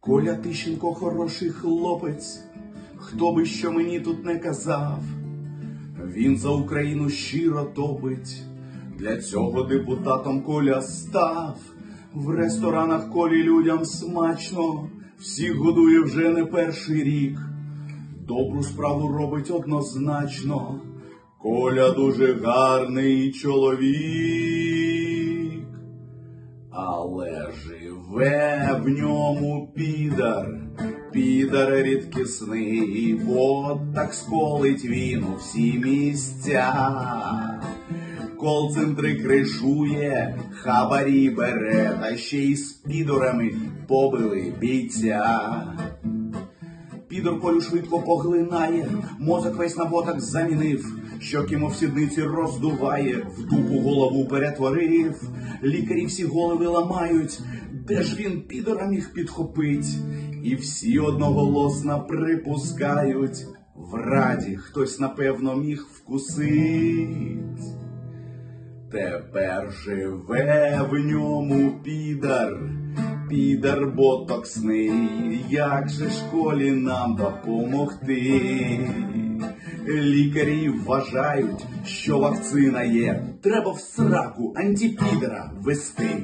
Коля Тищенко хороший хлопець, хто би що мені тут не казав, він за Україну щиро топить, для цього депутатом Коля став. В ресторанах колі людям смачно, всіх годує вже не перший рік. Добру справу робить однозначно. Коля дуже гарний чоловік. Але живе в ньому підар, підар рідкісний, бо так сколить він у всі місця. Кол-центри кришує, хабарі бере, та ще й з підорами побили бійця. Підор Колю швидко поглинає, мозок весь на боток замінив, щоки мов сідниці роздуває, в дупу голову перетворив, лікарі всі голови ламають, де ж він підора міг підхопить, і всі одноголосно припускають, в раді хтось напевно міг вкусить. Тепер живе в ньому підар, підар ботоксний, як же школі нам допомогти? Лікарі вважають, що вакцина є, треба в сраку антипідера вести.